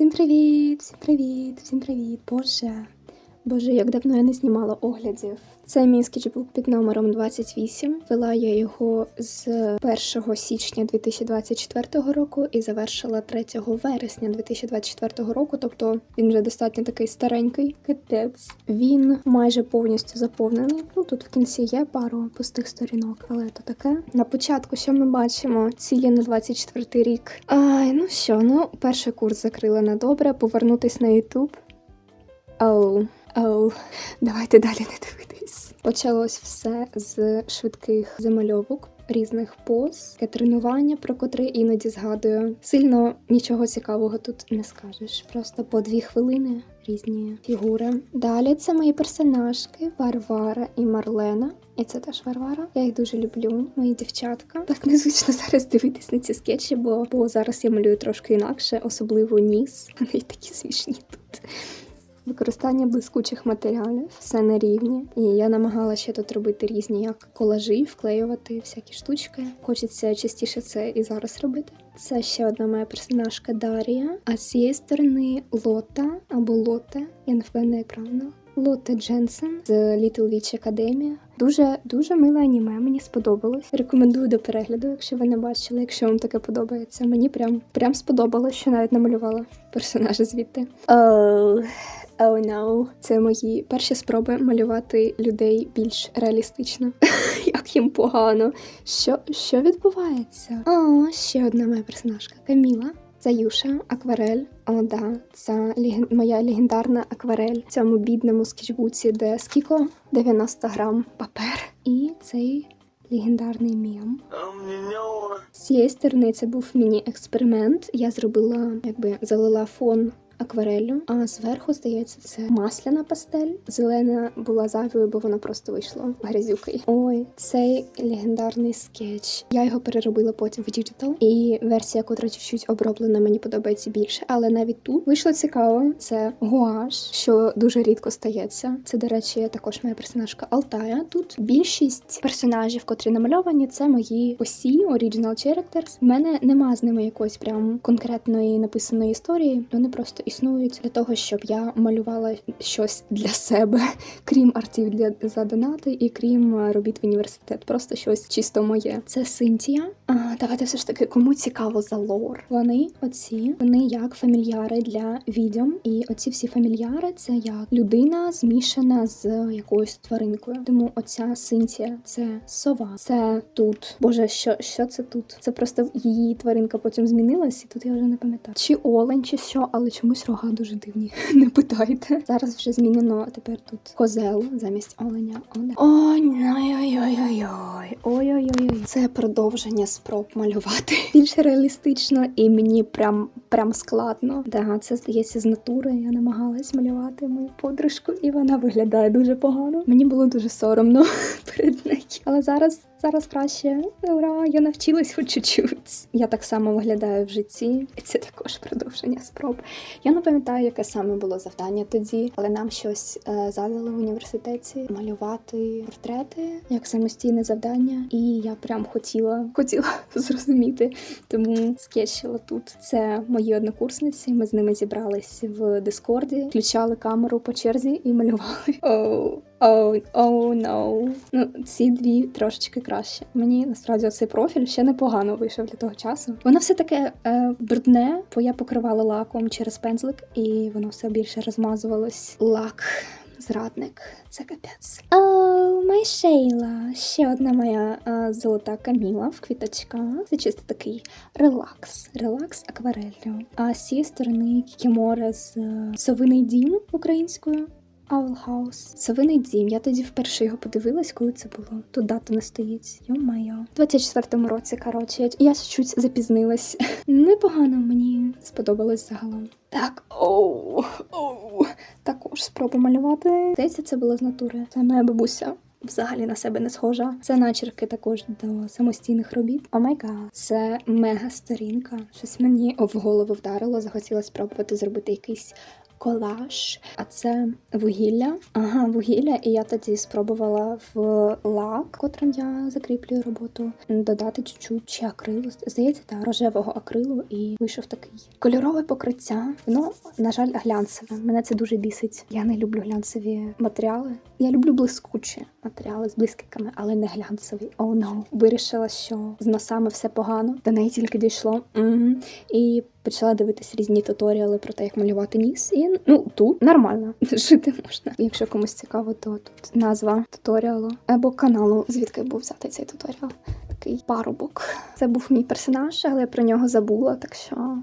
Всім привіт! Всім привіт! Всім привіт! Боже! Боже, як давно я не знімала оглядів. Це мій скетчбук під номером 28. Вела я його з 1 січня 2024 року і завершила 3 вересня 2024 року. Тобто він вже достатньо такий старенький капець. Він майже повністю заповнений. Ну тут в кінці є пару пустих сторінок, але то таке. На початку, що ми бачимо, цілі на 24 рік. Ай, ну що, ну перший курс закрила на добре. Повернутись на Ютуб. Оу. Оу, давайте далі не дивитись. Почалось все з швидких замальовок. Різних поз, таке тренування, про котре іноді згадую. Сильно нічого цікавого тут не скажеш. Просто по дві хвилини різні фігури. Далі це мої персонажки Варвара і Марлена. І це теж Варвара. Я їх дуже люблю, мої дівчатка. Так незвично зараз дивитись на ці скетчі, бо, бо зараз я малюю трошки інакше, особливо ніс. Вони такі смішні тут. Використання блискучих матеріалів, все на рівні. І я намагалася ще тут робити різні як колажі, вклеювати всякі штучки. Хочеться частіше це і зараз робити. Це ще одна моя персонажка Дарія. А з цієї сторони Лота або Лоте, я не впевнена, правильно. Лоте Дженсен з Little Witch Academia. Дуже дуже миле аніме, мені сподобалось. Рекомендую до перегляду, якщо ви не бачили, якщо вам таке подобається. Мені прям прям сподобалось, що навіть намалювала персонажа звідти. Oh, oh no. Це мої перші спроби малювати людей більш реалістично. Як їм погано. Що, що відбувається? О, ще одна моя персонажка Каміла. Це Юша, акварель. О, да, це леген- моя легендарна акварель в цьому бідному скетчбуці, де скіко 90 грам папер. І цей легендарний мем. З цієї сторони це був міні-експеримент. Я зробила, якби залила фон аквареллю, а зверху, здається, це масляна пастель. Зелена була зайвою, бо вона просто вийшла грязюкою. Ой, цей легендарний скетч. Я його переробила потім в діджитал. І версія, котра чуть-чуть оброблена, мені подобається більше. Але навіть тут вийшло цікаво. Це гуаш, що дуже рідко стається. Це, до речі, також моя персонажка Алтая. Тут більшість персонажів, котрі намальовані, це мої осі, original characters. У мене нема з ними якоїсь прям конкретної написаної історії. Вони просто існують для того, щоб я малювала щось для себе, крім артів для за донати і крім е, робіт в університет. Просто щось чисто моє. Це Синтія. А, давайте все ж таки, кому цікаво за лор. Вони оці, вони як фамільяри для відьом. І оці всі фамільяри це як людина змішана з якоюсь тваринкою. Тому оця Синтія це сова. Це тут. Боже, що, що це тут? Це просто її тваринка потім змінилась, і тут я вже не пам'ятаю. Чи олень, чи що, але чомусь рога дуже дивні. Не питайте. Зараз вже змінено. Тепер тут козел замість оленя. Оне. Ой, ой-ой-ой-ой. Ой-ой-ой. Це продовження спроб малювати більш реалістично, і мені прям прям складно. Да, це здається з натури. Я намагалась малювати мою подружку, і вона виглядає дуже погано. Мені було дуже соромно перед нею. Але зараз зараз краще. Ура, я навчилась хоч чуть-чуть. Я так само виглядаю в житті, це також продовження спроб. Я не пам'ятаю, яке саме було завдання тоді, але нам щось е, задали в університеті малювати портрети як самостійне завдання, і я прям хотіла хотіла зрозуміти. Тому скетчила тут. Це мої однокурсниці. Ми з ними зібрались в Дискорді, включали камеру по черзі і малювали. Оу. Оу, оу, no. Ну, ці дві трошечки краще. Мені насправді цей профіль ще непогано вийшов для того часу. Воно все таке е, брудне, бо я покривала лаком через пензлик, і воно все більше розмазувалось. Лак. Зрадник, це капець. Оу, май Шейла. Ще одна моя а, золота каміла в квіточках. Це чисто такий релакс. Релакс аквареллю. А з цієї сторони кікіморе з е, совиний дім українською. Owl House. Совиний дім. Я тоді вперше його подивилась, коли це було. Тут дата не стоїть. Йо-майо. У 24-му році, коротше, я чуть запізнилась. Непогано мені сподобалось загалом. Так, оу, оу. Також спробу малювати. Здається, це було з натури. Це моя бабуся. Взагалі на себе не схожа. Це начерки також до самостійних робіт. О май гад, це мега сторінка. Щось мені в голову вдарило. Захотіла спробувати зробити якийсь колаж, а це вугілля. Ага, вугілля, і я тоді спробувала в лак, котрим я закріплюю роботу, додати чуть-чуть чи акрилу. Здається, та рожевого акрилу, і вийшов такий кольорове покриття. Воно, на жаль, глянцеве. Мене це дуже бісить. Я не люблю глянцеві матеріали. Я люблю блискучі матеріали з блискітками, але не глянцеві. О, oh, no. Вирішила, що з носами все погано. До неї тільки дійшло. Мгм. І почала дивитись різні туторіали про те, як малювати ніс. І ну тут нормально жити можна. Якщо комусь цікаво, то тут назва туторіалу або каналу, звідки був взяти цей туторіал. Такий парубок. Це був мій персонаж, але я про нього забула, так що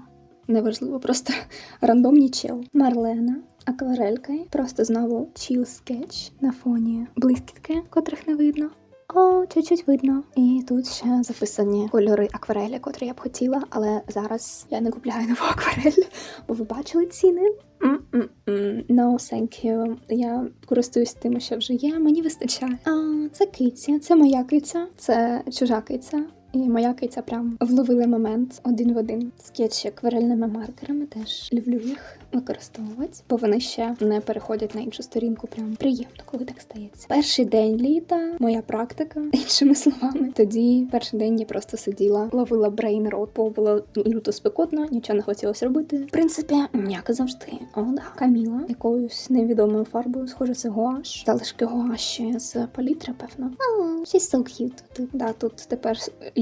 неважливо, просто рандомний чел. Марлена. Акварелька, просто знову чіл скетч на фоні блискітки, котрих не видно. О, чуть-чуть видно. І тут ще записані кольори акварелі, котрі я б хотіла, але зараз я не купляю нову акварель, бо ви бачили ціни. Mm -mm -mm. No, thank you. Я користуюсь тим, що вже є. Мені вистачає. А це киця, це моя киця, це чужа киця. І моя киця прям вловили момент один в один. Скетчі акварельними маркерами теж люблю їх використовувати, бо вони ще не переходять на іншу сторінку. Прям приємно, коли так стається. Перший день літа, моя практика, іншими словами. Тоді перший день я просто сиділа, ловила брейн рот, бо було люто спекотно, нічого не хотілося робити. В принципі, як і завжди. О, да. Каміла якоюсь невідомою фарбою, схоже, це гуаш. Залишки гуаші з палітри, певно. Oh, she's so cute. Да, тут тепер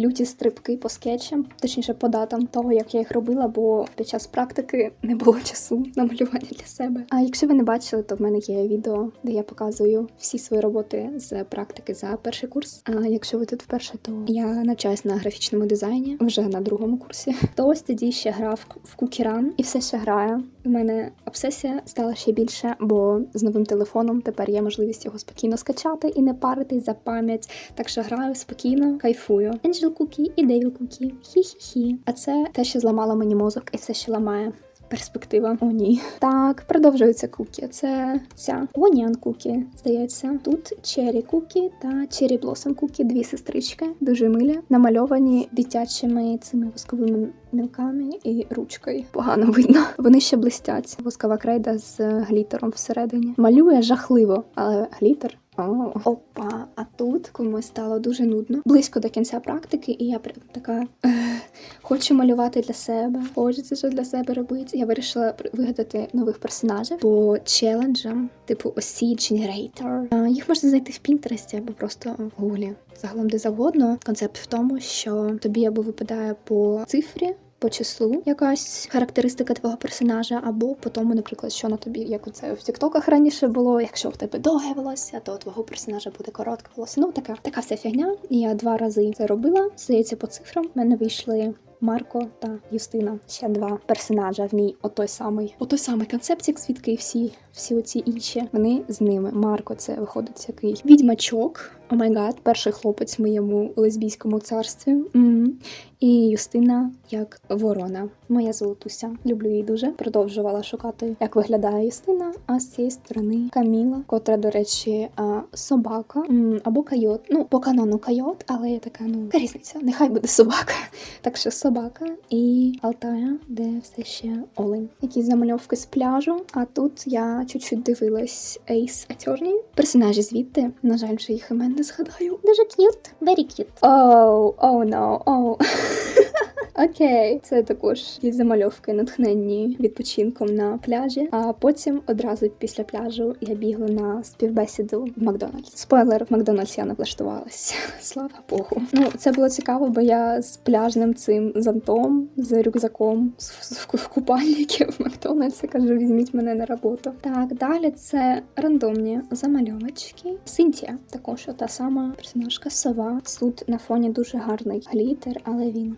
люті стрибки по скетчам, точніше по датам того, як я їх робила, бо під час практики не було часу на малювання для себе. А якщо ви не бачили, то в мене є відео, де я показую всі свої роботи з практики за перший курс. А якщо ви тут вперше, то я навчаюсь на графічному дизайні вже на другому курсі. То ось тоді ще грав в кукіран і все ще граю. У мене обсесія стала ще більше, бо з новим телефоном тепер є можливість його спокійно скачати і не паритись за пам'ять. Так що граю спокійно, кайфую. Angel Cookie і Devil Cookie. Хі-хі-хі. А це те, що зламало мені мозок, і все ще ламає. Перспектива. О, ні. Так, продовжується кукі. Це ця Onion кукі, здається. Тут Cherry кукі та Cherry Blossom кукі, дві сестрички, дуже милі, намальовані дитячими цими восковими мілками і ручкою. Погано видно. Вони ще блистять. Воскова крейда з глітером всередині. Малює жахливо, але глітер опа, а тут комусь стало дуже нудно. Близько до кінця практики, і я прям така хочу малювати для себе. Хочеться що для себе робити. Я вирішила вигадати нових персонажів по челенджам, типу Osage Generator. Їх можна знайти в Пінтересті або просто в гуглі. Загалом де завгодно. Концепт в тому, що тобі або випадає по цифрі. По числу якась характеристика твого персонажа, або по тому, наприклад, що на тобі, як це в Тіктоках раніше було. Якщо в тебе довге волосся, то у твого персонажа буде коротке волосся. Ну така така вся фігня. Я два рази це робила. Здається, по цифрам в мене вийшли. Марко та Юстина ще два персонажа в мій отой самий отой самий концептик, звідки всі всі оці інші. Вони з ними. Марко, це виходить який відьмачок. О май гад, перший хлопець в моєму лесбійському царстві. Mm-hmm. І Юстина як ворона. Моя золотуся. Люблю її дуже. Продовжувала шукати, як виглядає Юстина. А з цієї сторони Каміла, котра, до речі, собака або кайот. Ну, по канону кайот, але я така, ну різниця, нехай буде собака. Так що собака і Алтая, де все ще олень. Якісь замальовки з пляжу. А тут я чуть-чуть дивилась Ейс Attorney. Персонажі звідти. На жаль, вже їх імен не згадаю. Дуже к'ют, very cute. Оу, оу, no, оу. Окей, це також є замальовки, натхненні відпочинком на пляжі. А потім одразу після пляжу я бігла на співбесіду в Макдональдс. Спойлер, в Макдональдс я не влаштувалась. Слава Богу. Ну це було цікаво, бо я з пляжним цим зонтом, з рюкзаком в купальники в Макдональдсі кажу, візьміть мене на роботу. Так, далі це рандомні замальовочки. Синтія, також та сама персонажка сова. Тут на фоні дуже гарний глітер, але він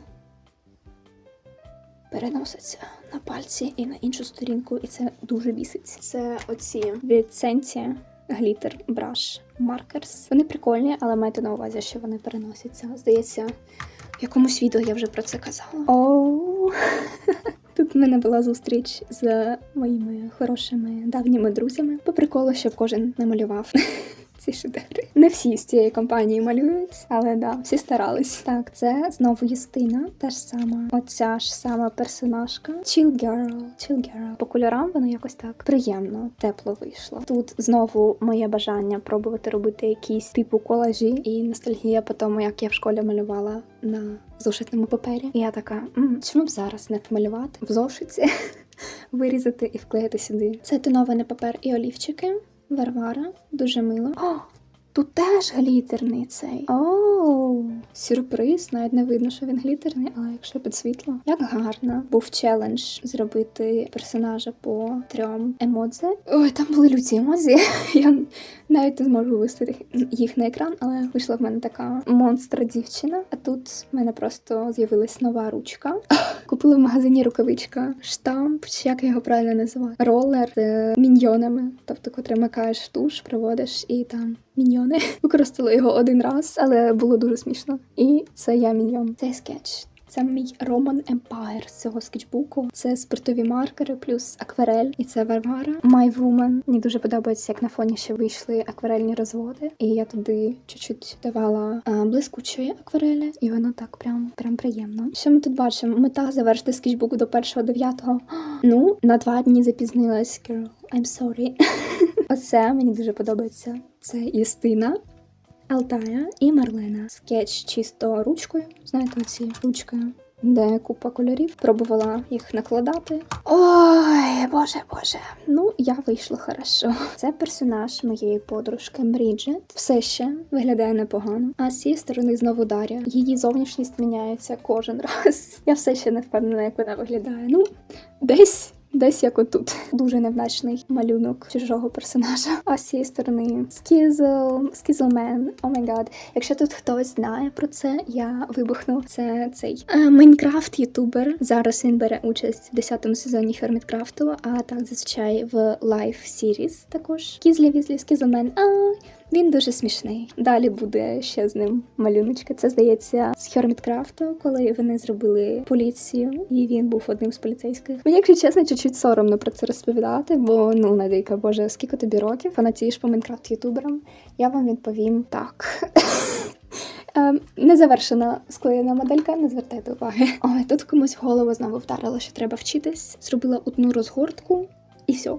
переноситься на пальці і на іншу сторінку, і це дуже бісить. Це оці від Сенті глітер браш маркерс. Вони прикольні, але майте на увазі, що вони переносяться. Здається, в якомусь відео я вже про це казала. Оу! Тут в мене була зустріч з моїми хорошими давніми друзями. По приколу, щоб кожен намалював ці шедеври. Не всі з цієї компанії малюють, але да, всі старались. Так, це знову Юстина, та ж сама. Оця ж сама персонажка. Chill girl, chill girl. По кольорам воно якось так приємно, тепло вийшло. Тут знову моє бажання пробувати робити якісь типу колажі і ностальгія по тому, як я в школі малювала на зошитному папері. І я така, «М, чому б зараз не помалювати в зошиті, вирізати і вклеїти сюди. Це тонований папер і олівчики. Варвара, дуже мило. О, тут теж глітерний цей. О, сюрприз. Навіть не видно, що він глітерний, але якщо під світло. Як гарно. Був челендж зробити персонажа по трьом емодзі. Ой, там були люті емодзі. Я навіть не зможу виставити їх на екран, але вийшла в мене така монстра дівчина. А тут в мене просто з'явилась нова ручка. Купила в магазині рукавичка, штамп, чи як його правильно називати, ролер з міньйонами, тобто, котрий макаєш туш, проводиш і там міньйони. Використала його один раз, але було дуже смішно. І це я міньйон. Цей скетч. Це мій Roman Empire з цього скетчбуку. Це спиртові маркери плюс акварель. І це Варвара. My Woman. Мені дуже подобається, як на фоні ще вийшли акварельні розводи. І я туди чуть-чуть давала а, блискучої акварелі, і воно так прям прям приємно. Що ми тут бачимо? Мета завершити скетчбук до 1.9. Ну, на два дні запізнилась. Girl, I'm sorry. Оце мені дуже подобається. Це Юстина. Алтая і Марлена. Скетч чисто ручкою. Знаєте, ці ручки, де купа кольорів. Пробувала їх накладати. Ой, боже, боже. Ну, я вийшла хорошо. Це персонаж моєї подружки Бріджет. Все ще виглядає непогано. А з цієї сторони знову Дар'я. Її зовнішність міняється кожен раз. Я все ще не впевнена, як вона виглядає. Ну, десь. Десь як отут. Дуже невдачний малюнок чужого персонажа. А з цієї сторони Скізл, Скізлмен, о май гад. Якщо тут хтось знає про це, я вибухну. Це цей е, Майнкрафт ютубер. Зараз він бере участь в 10-му сезоні Херміткрафту, а так зазвичай в лайф сіріс також. Кізлі візлі, Скізлмен. Він дуже смішний. Далі буде ще з ним малюночка. Це здається з Херміткрафту, коли вони зробили поліцію, і він був одним з поліцейських. Мені, якщо чесно, чуть-чуть соромно про це розповідати, бо ну Надійка, боже, скільки тобі років? Фанатієш по Майнкрафт ютуберам? Я вам відповім так. Ем, Незавершена склеєна моделька, не звертайте уваги. Ой, тут комусь в голову знову вдарило, що треба вчитись. Зробила одну розгортку і все.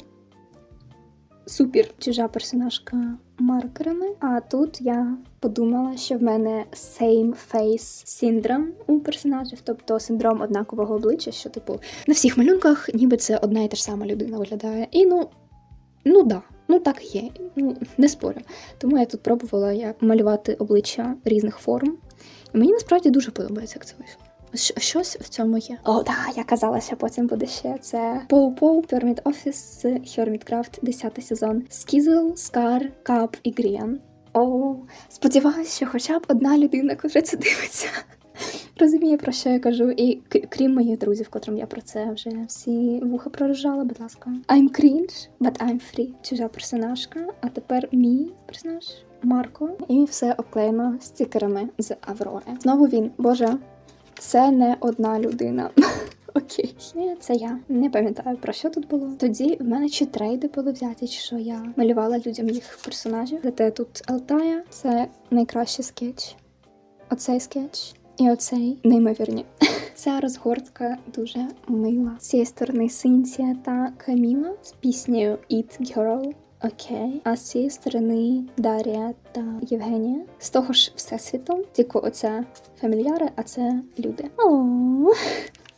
Супер. Чужа персонажка маркерами. А тут я подумала, що в мене same face syndrome у персонажів, тобто синдром однакового обличчя, що, типу, на всіх малюнках ніби це одна і та ж сама людина виглядає. І ну, ну да. Ну так є, ну не спорю. Тому я тут пробувала як малювати обличчя різних форм. І мені насправді дуже подобається, як це вийшло. Щось в цьому є. О, да, я казала, що потім буде ще це Поу Поу, Pyramid Office з 10 сезон. Скізл, Скар, Кап і Гріан. О, сподіваюся, що хоча б одна людина, котра це дивиться. Розуміє, про що я кажу, і крім моїх друзів, котрим я про це вже всі вуха пророжала, будь ласка. I'm cringe, but I'm free. Чужа персонажка. А тепер мій персонаж Марко. І все обклеєно стікерами з Аврори. Знову він, боже, це не одна людина. Окей, це я не пам'ятаю про що тут було. Тоді в мене чи трейди були взяті, чи що я малювала людям їх персонажів. Зате тут Алтая, це найкращий скетч. Оцей скетч і оцей неймовірні. Ця розгортка дуже мила. З цієї сторони Синтія та Каміла з піснею Eat Girl. Окей, а з цієї сторони Дар'я та Євгенія. З того ж всесвіту, тільки оця фамільяри, а це люди. Оу.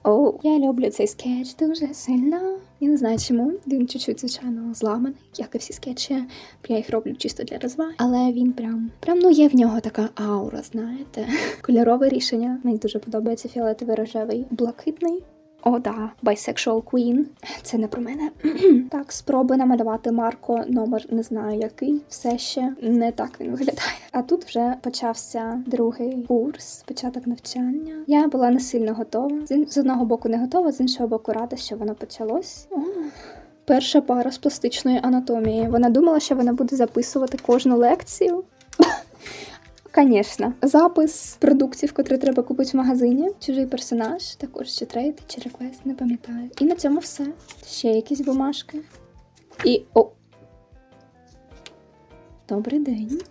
Оу, я люблю цей скетч дуже сильно. Я не знаю чому. Він чуть-чуть, звичайно, зламаний, як і всі скетчі. Я їх роблю чисто для розваг. Але він прям прям ну є в нього така аура, знаєте. Кольорове рішення. Мені дуже подобається фіолетовий рожевий, блакитний. О, да, Bisexual Queen. Це не про мене. так, спроби намалювати Марко, номер не знаю який. Все ще не так він виглядає. А тут вже почався другий курс, початок навчання. Я була не сильно готова. З одного боку не готова, з іншого боку рада, що воно почалось. О, Перша пара з пластичної анатомії. Вона думала, що вона буде записувати кожну лекцію. Звісно, запис продуктів, котрі треба купити в магазині, чужий персонаж, також чи трейд, чи реквест, не пам'ятаю. І на цьому все. Ще якісь бумажки. І о. Добрий день.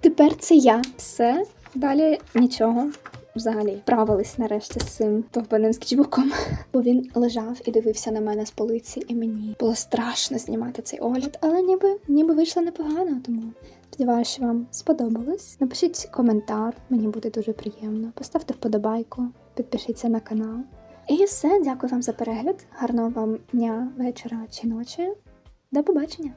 Тепер це я. Все. Далі нічого. Взагалі справились нарешті з цим довбаним скетчбуком. Бо він лежав і дивився на мене з полиці, і мені було страшно знімати цей огляд, але ніби ніби вийшло непогано, тому сподіваюся, що вам сподобалось. Напишіть коментар, мені буде дуже приємно. Поставте вподобайку, підпишіться на канал. І все, дякую вам за перегляд. Гарного вам дня, вечора чи ночі. До побачення!